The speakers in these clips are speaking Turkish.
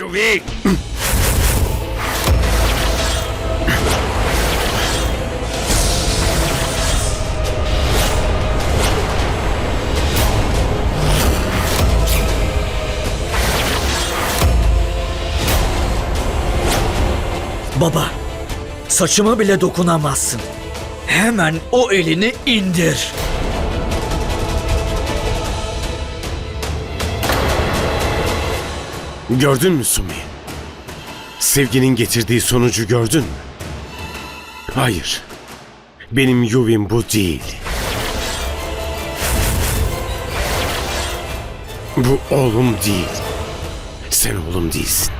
Yuvi! Baba, saçıma bile dokunamazsın. Hemen o elini indir. Gördün mü Sumi? Sevginin getirdiği sonucu gördün mü? Hayır. Benim Yuvim bu değil. Bu oğlum değil. Sen oğlum değilsin.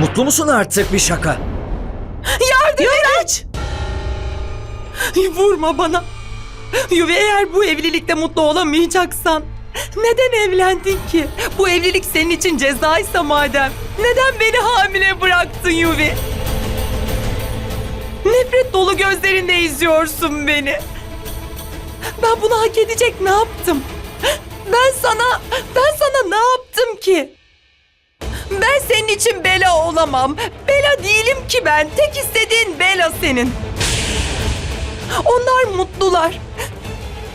Mutlu musun artık bir şaka? Yardım et! Vurma bana. Yuvi eğer bu evlilikte mutlu olamayacaksan neden evlendin ki? Bu evlilik senin için cezaysa madem. Neden beni hamile bıraktın Yuvi? Nefret dolu gözlerinde izliyorsun beni. Ben bunu hak edecek ne yaptım? Ben sana, ben sana ne yaptım ki? Ben senin için bela olamam. Bela değilim ki ben. Tek istediğin bela senin. Onlar mutlular.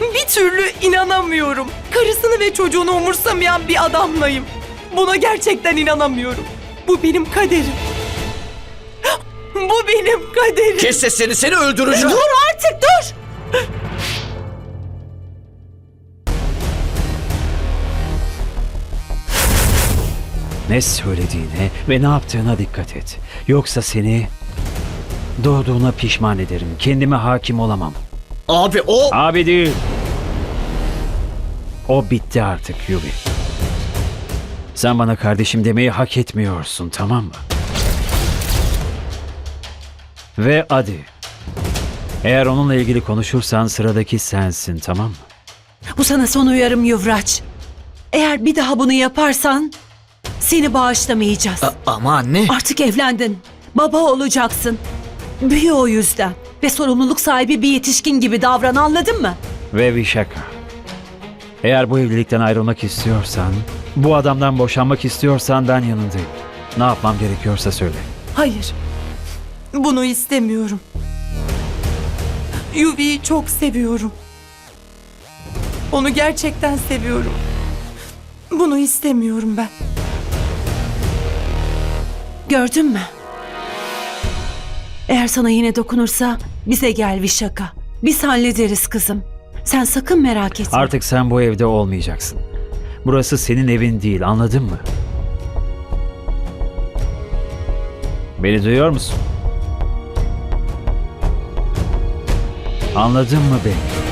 Bir türlü inanamıyorum. Karısını ve çocuğunu umursamayan bir adamlayım. Buna gerçekten inanamıyorum. Bu benim kaderim. Bu benim kaderim. Kes sesini seni öldüreceğim. Dur artık dur. Ne söylediğine ve ne yaptığına dikkat et. Yoksa seni doğduğuna pişman ederim. Kendime hakim olamam. Abi o... Abi değil. O bitti artık Yubi. Sen bana kardeşim demeyi hak etmiyorsun tamam mı? Ve hadi. Eğer onunla ilgili konuşursan sıradaki sensin tamam mı? Bu sana son uyarım Yuvraç. Eğer bir daha bunu yaparsan seni bağışlamayacağız. A- ama anne... Artık evlendin. Baba olacaksın. Büyü o yüzden. Ve sorumluluk sahibi bir yetişkin gibi davran anladın mı? Ve bir şaka. Eğer bu evlilikten ayrılmak istiyorsan, bu adamdan boşanmak istiyorsan ben yanındayım. Ne yapmam gerekiyorsa söyle. Hayır. Bunu istemiyorum. Yuvi'yi çok seviyorum. Onu gerçekten seviyorum. Bunu istemiyorum ben. Gördün mü? Eğer sana yine dokunursa bize gel Vişaka. Biz hallederiz kızım. Sen sakın merak etme. Artık sen bu evde olmayacaksın. Burası senin evin değil, anladın mı? Beni duyuyor musun? Anladın mı beni?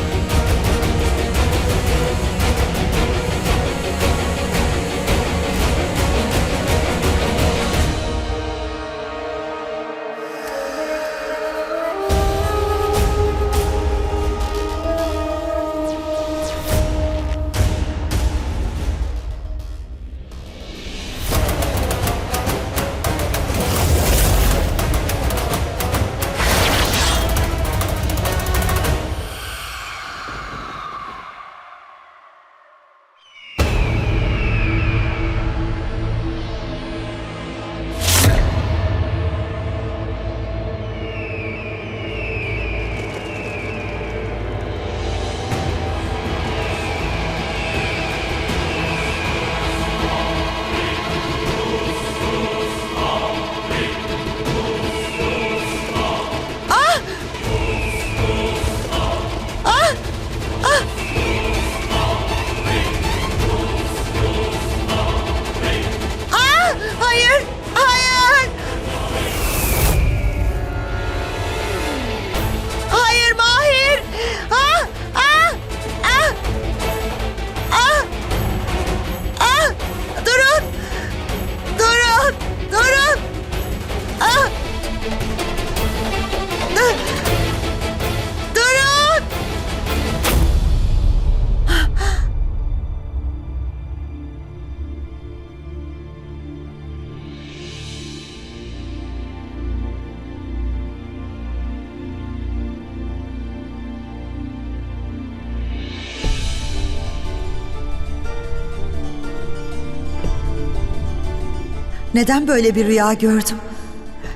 Neden böyle bir rüya gördüm?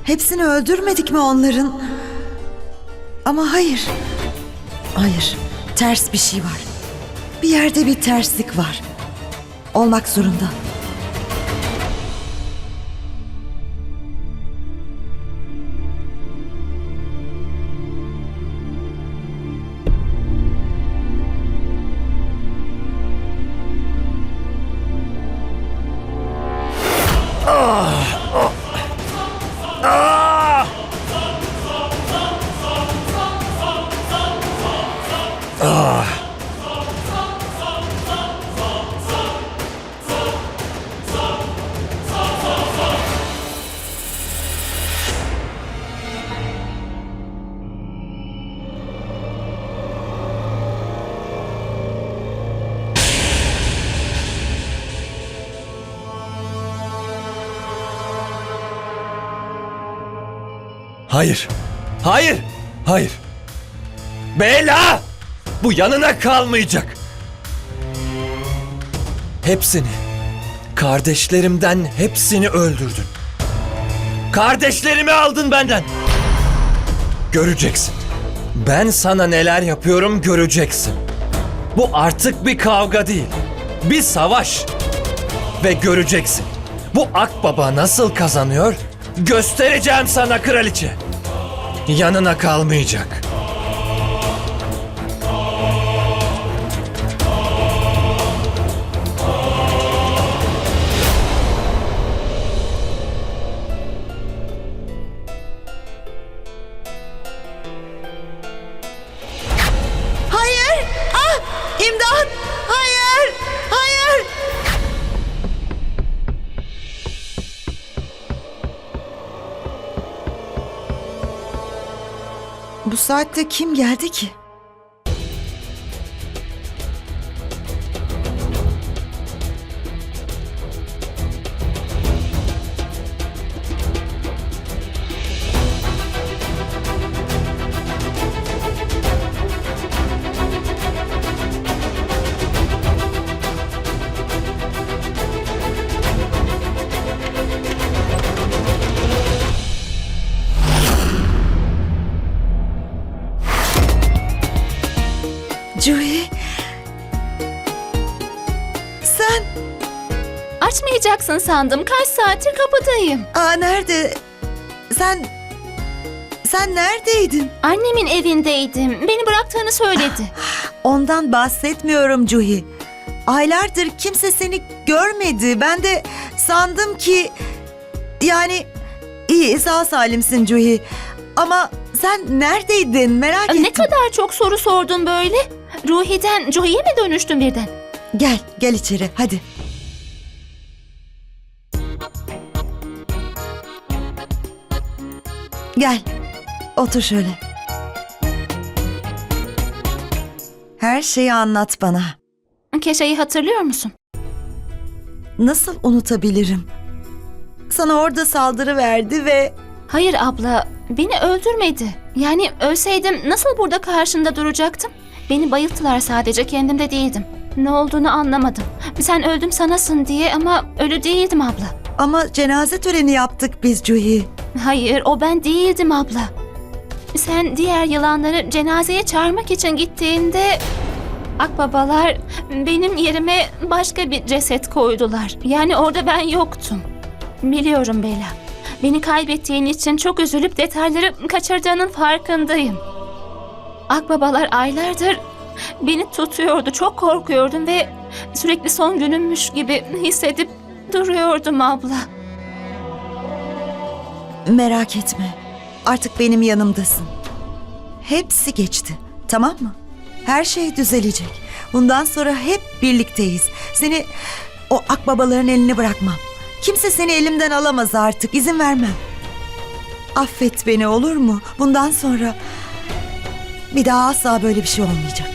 Hepsini öldürmedik mi onların? Ama hayır. Hayır. Ters bir şey var. Bir yerde bir terslik var. Olmak zorunda. Hayır. Hayır. Hayır. Bela! Bu yanına kalmayacak. Hepsini, kardeşlerimden hepsini öldürdün. Kardeşlerimi aldın benden. Göreceksin. Ben sana neler yapıyorum göreceksin. Bu artık bir kavga değil. Bir savaş. Ve göreceksin. Bu akbaba nasıl kazanıyor? Göstereceğim sana kraliçe. Yanına kalmayacak. Saatte kim geldi ki? Açmayacaksın sandım. Kaç saattir kapıdayım. Aa nerede? Sen sen neredeydin? Annemin evindeydim. Beni bıraktığını söyledi. Ondan bahsetmiyorum Cuhi. Aylardır kimse seni görmedi. Ben de sandım ki yani iyi sağ salimsin Cuhi. Ama sen neredeydin merak ettim. ne kadar çok soru sordun böyle. Ruhi'den Johi'ye mi dönüştün birden? Gel gel içeri hadi. Gel otur şöyle. Her şeyi anlat bana. Keşe'yi hatırlıyor musun? Nasıl unutabilirim? Sana orada saldırı verdi ve Hayır abla, beni öldürmedi. Yani ölseydim nasıl burada karşında duracaktım? Beni bayılttılar sadece, kendimde değildim. Ne olduğunu anlamadım. Sen öldüm sanasın diye ama ölü değildim abla. Ama cenaze töreni yaptık biz Cuhi. Hayır, o ben değildim abla. Sen diğer yılanları cenazeye çağırmak için gittiğinde... Akbabalar benim yerime başka bir ceset koydular. Yani orada ben yoktum. Biliyorum Bela. Beni kaybettiğin için çok üzülüp detayları kaçırdığının farkındayım. Akbabalar aylardır beni tutuyordu. Çok korkuyordum ve sürekli son günümmüş gibi hissedip duruyordum abla. Merak etme. Artık benim yanımdasın. Hepsi geçti. Tamam mı? Her şey düzelecek. Bundan sonra hep birlikteyiz. Seni o akbabaların eline bırakmam. Kimse seni elimden alamaz artık. İzin vermem. Affet beni olur mu? Bundan sonra bir daha asla böyle bir şey olmayacak.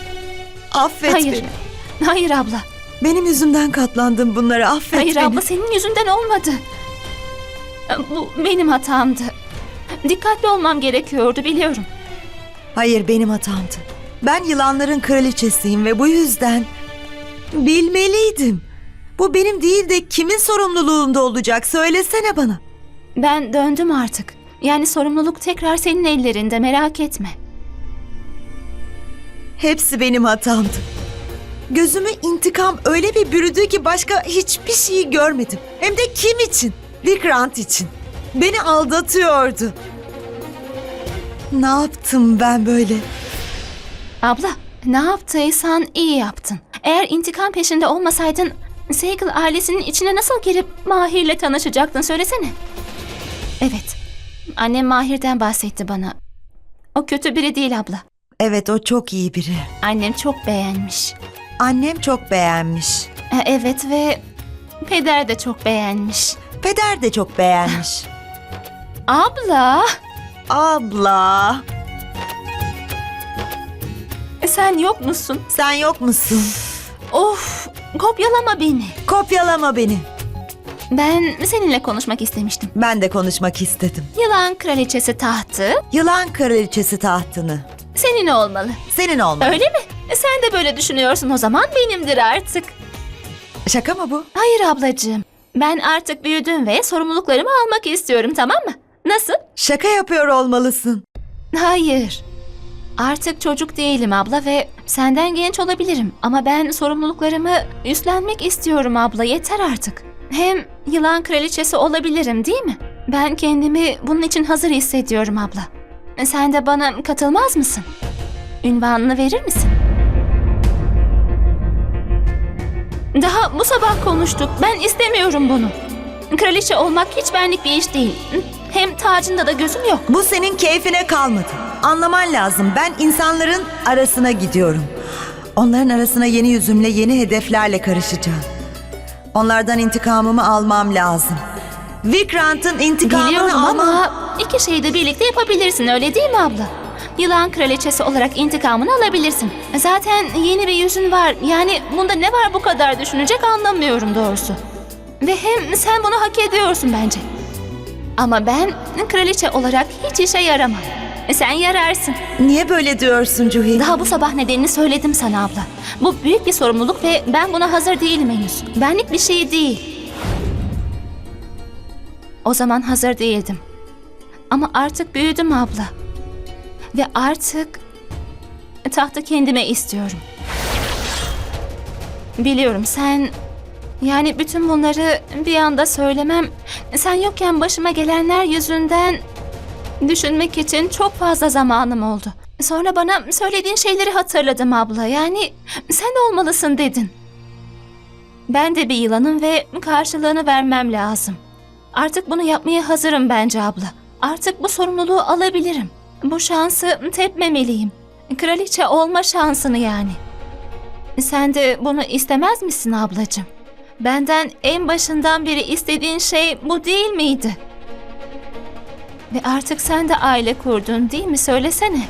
Affet Hayır. beni. Hayır abla. Benim yüzümden katlandım bunlara. Affet Hayır beni. abla senin yüzünden olmadı. Bu benim hatamdı. Dikkatli olmam gerekiyordu biliyorum. Hayır benim hatamdı. Ben yılanların kraliçesiyim ve bu yüzden bilmeliydim. Bu benim değil de kimin sorumluluğunda olacak söylesene bana. Ben döndüm artık. Yani sorumluluk tekrar senin ellerinde merak etme. Hepsi benim hatamdı. Gözümü intikam öyle bir bürüdü ki başka hiçbir şeyi görmedim. Hem de kim için? Vikrant için. Beni aldatıyordu. Ne yaptım ben böyle? Abla ne yaptıysan iyi yaptın. Eğer intikam peşinde olmasaydın Segal ailesinin içine nasıl girip Mahir'le tanışacaktın söylesene. Evet. Annem Mahir'den bahsetti bana. O kötü biri değil abla. Evet o çok iyi biri. Annem çok beğenmiş. Annem çok beğenmiş. E, Evet ve peder de çok beğenmiş. Peder de çok beğenmiş. Abla Abla e, sen yok musun? sen yok musun? Of kopyalama beni. Kopyalama beni. Ben seninle konuşmak istemiştim. Ben de konuşmak istedim. Yılan kraliçesi tahtı Yılan kraliçesi tahtını. senin olmalı. Senin olmalı. Öyle mi? Sen de böyle düşünüyorsun o zaman benimdir artık. Şaka mı bu? Hayır ablacığım. Ben artık büyüdüm ve sorumluluklarımı almak istiyorum tamam mı? Nasıl? Şaka yapıyor olmalısın. Hayır. Artık çocuk değilim abla ve senden genç olabilirim. Ama ben sorumluluklarımı üstlenmek istiyorum abla yeter artık. Hem yılan kraliçesi olabilirim değil mi? Ben kendimi bunun için hazır hissediyorum abla. Sen de bana katılmaz mısın? Ünvanını verir misin? Daha bu sabah konuştuk. Ben istemiyorum bunu. Kraliçe olmak hiç benlik bir iş değil. Hem tacında da gözüm yok. Bu senin keyfine kalmadı. Anlaman lazım. Ben insanların arasına gidiyorum. Onların arasına yeni yüzümle, yeni hedeflerle karışacağım. Onlardan intikamımı almam lazım. Vikrant'ın intikamını Biliyorum almam... ama iki şeyi de birlikte yapabilirsin öyle değil mi abla? Yılan kraliçesi olarak intikamını alabilirsin. Zaten yeni bir yüzün var. Yani bunda ne var bu kadar düşünecek anlamıyorum doğrusu. Ve hem sen bunu hak ediyorsun bence. Ama ben kraliçe olarak hiç işe yaramam. Sen yararsın. Niye böyle diyorsun Cuhi? Daha bu sabah nedenini söyledim sana abla. Bu büyük bir sorumluluk ve ben buna hazır değilim henüz. Benlik bir şey değil. O zaman hazır değildim. Ama artık büyüdüm abla. Ve artık tahtı kendime istiyorum. Biliyorum sen yani bütün bunları bir anda söylemem sen yokken başıma gelenler yüzünden Düşünmek için çok fazla zamanım oldu. Sonra bana söylediğin şeyleri hatırladım abla. Yani sen olmalısın dedin. Ben de bir yılanım ve karşılığını vermem lazım. Artık bunu yapmaya hazırım bence abla. Artık bu sorumluluğu alabilirim. Bu şansı tepmemeliyim. Kraliçe olma şansını yani. Sen de bunu istemez misin ablacığım? Benden en başından beri istediğin şey bu değil miydi? Ve artık sen de aile kurdun değil mi? Söylesene.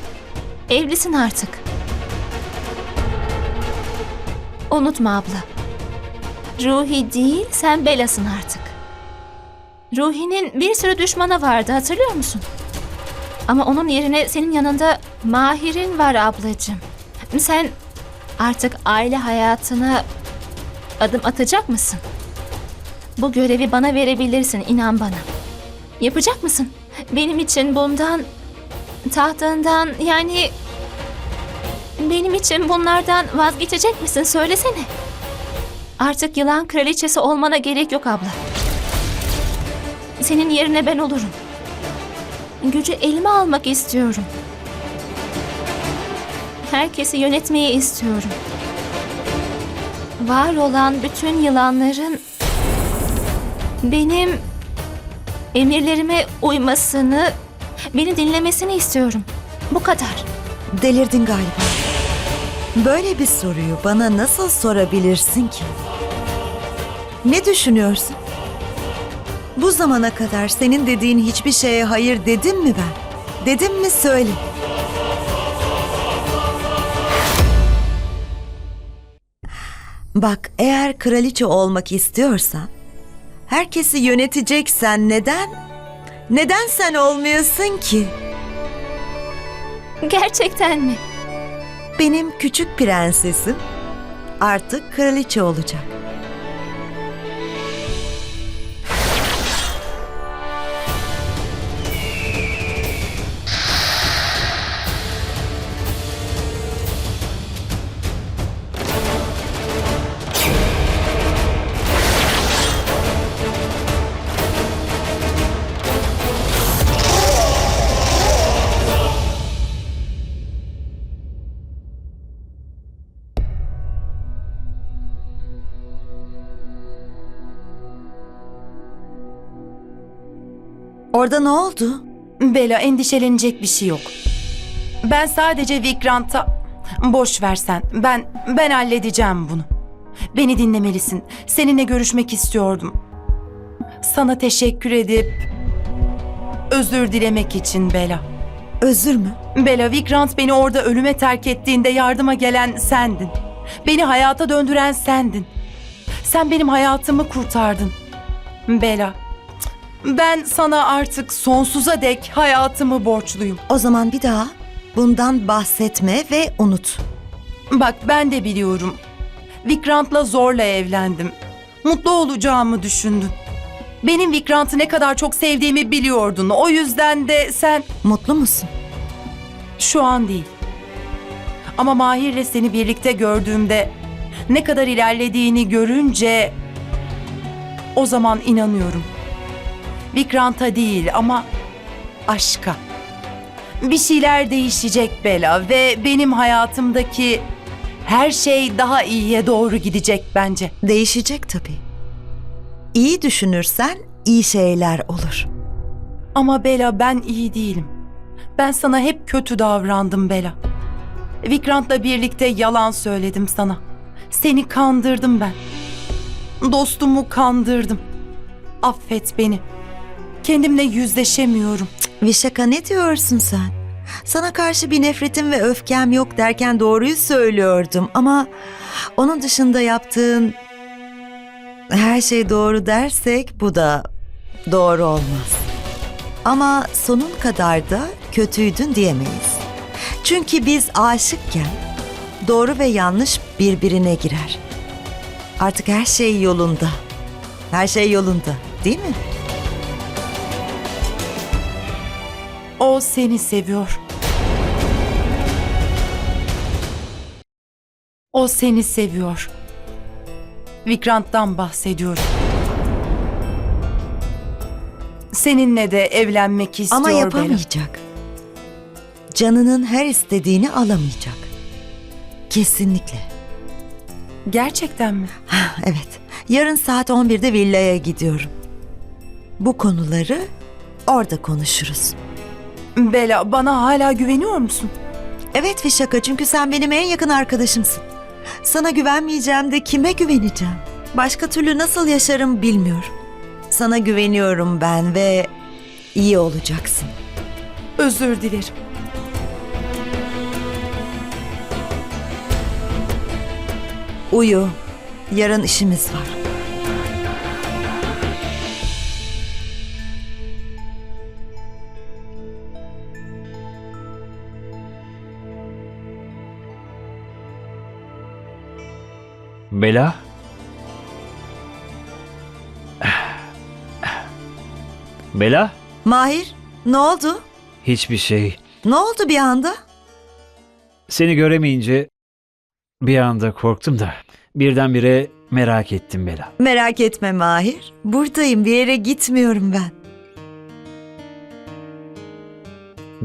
Evlisin artık. Unutma abla. Ruhi değil, sen Bela'sın artık. Ruhi'nin bir sürü düşmanı vardı hatırlıyor musun? Ama onun yerine senin yanında Mahir'in var ablacığım. Sen artık aile hayatına adım atacak mısın? Bu görevi bana verebilirsin inan bana. Yapacak mısın? Benim için bundan, tahtından yani benim için bunlardan vazgeçecek misin? Söylesene. Artık yılan kraliçesi olmana gerek yok abla. Senin yerine ben olurum. Gücü elime almak istiyorum. Herkesi yönetmeyi istiyorum. Var olan bütün yılanların benim emirlerime uymasını, beni dinlemesini istiyorum. Bu kadar. Delirdin galiba. Böyle bir soruyu bana nasıl sorabilirsin ki? Ne düşünüyorsun? Bu zamana kadar senin dediğin hiçbir şeye hayır dedim mi ben? Dedim mi söyle. Bak eğer kraliçe olmak istiyorsan, herkesi yöneteceksen neden? Neden sen olmayasın ki? Gerçekten mi? Benim küçük prensesim artık kraliçe olacak. Orada ne oldu? Bela endişelenecek bir şey yok. Ben sadece Vikrant'a... Boş versen. Ben, ben halledeceğim bunu. Beni dinlemelisin. Seninle görüşmek istiyordum. Sana teşekkür edip... Özür dilemek için Bela. Özür mü? Bela, Vikrant beni orada ölüme terk ettiğinde yardıma gelen sendin. Beni hayata döndüren sendin. Sen benim hayatımı kurtardın. Bela, ben sana artık sonsuza dek hayatımı borçluyum. O zaman bir daha bundan bahsetme ve unut. Bak ben de biliyorum. Vikrant'la zorla evlendim. Mutlu olacağımı düşündün. Benim Vikrant'ı ne kadar çok sevdiğimi biliyordun. O yüzden de sen Mutlu musun? Şu an değil. Ama Mahir'le seni birlikte gördüğümde ne kadar ilerlediğini görünce o zaman inanıyorum. Vikrant'a değil ama aşka. Bir şeyler değişecek Bela ve benim hayatımdaki her şey daha iyiye doğru gidecek bence. Değişecek tabii. İyi düşünürsen iyi şeyler olur. Ama Bela ben iyi değilim. Ben sana hep kötü davrandım Bela. Vikrant'la birlikte yalan söyledim sana. Seni kandırdım ben. Dostumu kandırdım. Affet beni. Kendimle yüzleşemiyorum. Vişaka ne diyorsun sen? Sana karşı bir nefretim ve öfkem yok derken doğruyu söylüyordum ama onun dışında yaptığın her şey doğru dersek bu da doğru olmaz. Ama sonun kadar da kötüydün diyemeyiz. Çünkü biz aşıkken doğru ve yanlış birbirine girer. Artık her şey yolunda. Her şey yolunda, değil mi? O seni seviyor. O seni seviyor. Vikrant'tan bahsediyorum. Seninle de evlenmek istiyor Ama Bela. yapamayacak. Canının her istediğini alamayacak. Kesinlikle. Gerçekten mi? Evet. Yarın saat 11'de villaya gidiyorum. Bu konuları orada konuşuruz. Bela bana hala güveniyor musun? Evet Vişaka çünkü sen benim en yakın arkadaşımsın. Sana güvenmeyeceğim de kime güveneceğim? Başka türlü nasıl yaşarım bilmiyorum. Sana güveniyorum ben ve iyi olacaksın. Özür dilerim. Uyu. Yarın işimiz var. Bela? Bela? Mahir, ne oldu? Hiçbir şey. Ne oldu bir anda? Seni göremeyince bir anda korktum da birdenbire merak ettim Bela. Merak etme Mahir. Buradayım. Bir yere gitmiyorum ben.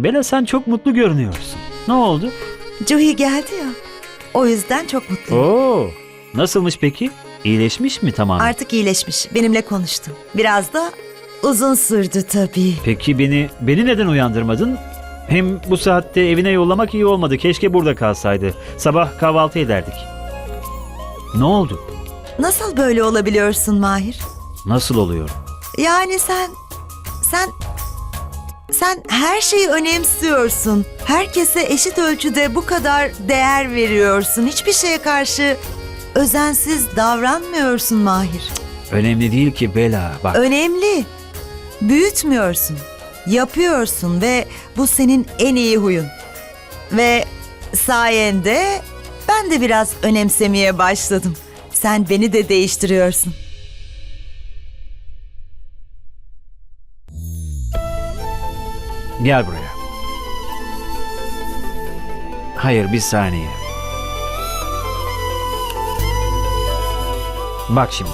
Bela sen çok mutlu görünüyorsun. Ne oldu? Cuhi geldi ya. O yüzden çok mutluyum. Oo, nasılmış peki? İyileşmiş mi tamamen? Artık iyileşmiş. Benimle konuştu. Biraz da uzun sürdü tabii. Peki beni beni neden uyandırmadın? Hem bu saatte evine yollamak iyi olmadı. Keşke burada kalsaydı. Sabah kahvaltı ederdik. Ne oldu? Nasıl böyle olabiliyorsun Mahir? Nasıl oluyor? Yani sen... Sen... Sen her şeyi önemsiyorsun. Herkese eşit ölçüde bu kadar değer veriyorsun. Hiçbir şeye karşı özensiz davranmıyorsun Mahir. Önemli değil ki Bela. Bak Önemli. Büyütmüyorsun. Yapıyorsun ve bu senin en iyi huyun. Ve sayende ben de biraz önemsemeye başladım. Sen beni de değiştiriyorsun. gel buraya. Hayır bir saniye. Bak şimdi.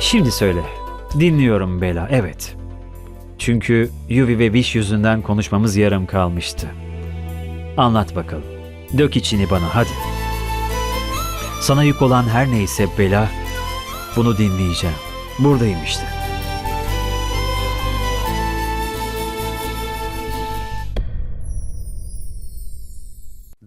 Şimdi söyle. Dinliyorum Bela. Evet. Çünkü Yuvi ve Viş yüzünden konuşmamız yarım kalmıştı. Anlat bakalım. Dök içini bana hadi. Sana yük olan her neyse bela, bunu dinleyeceğim. Buradayım işte.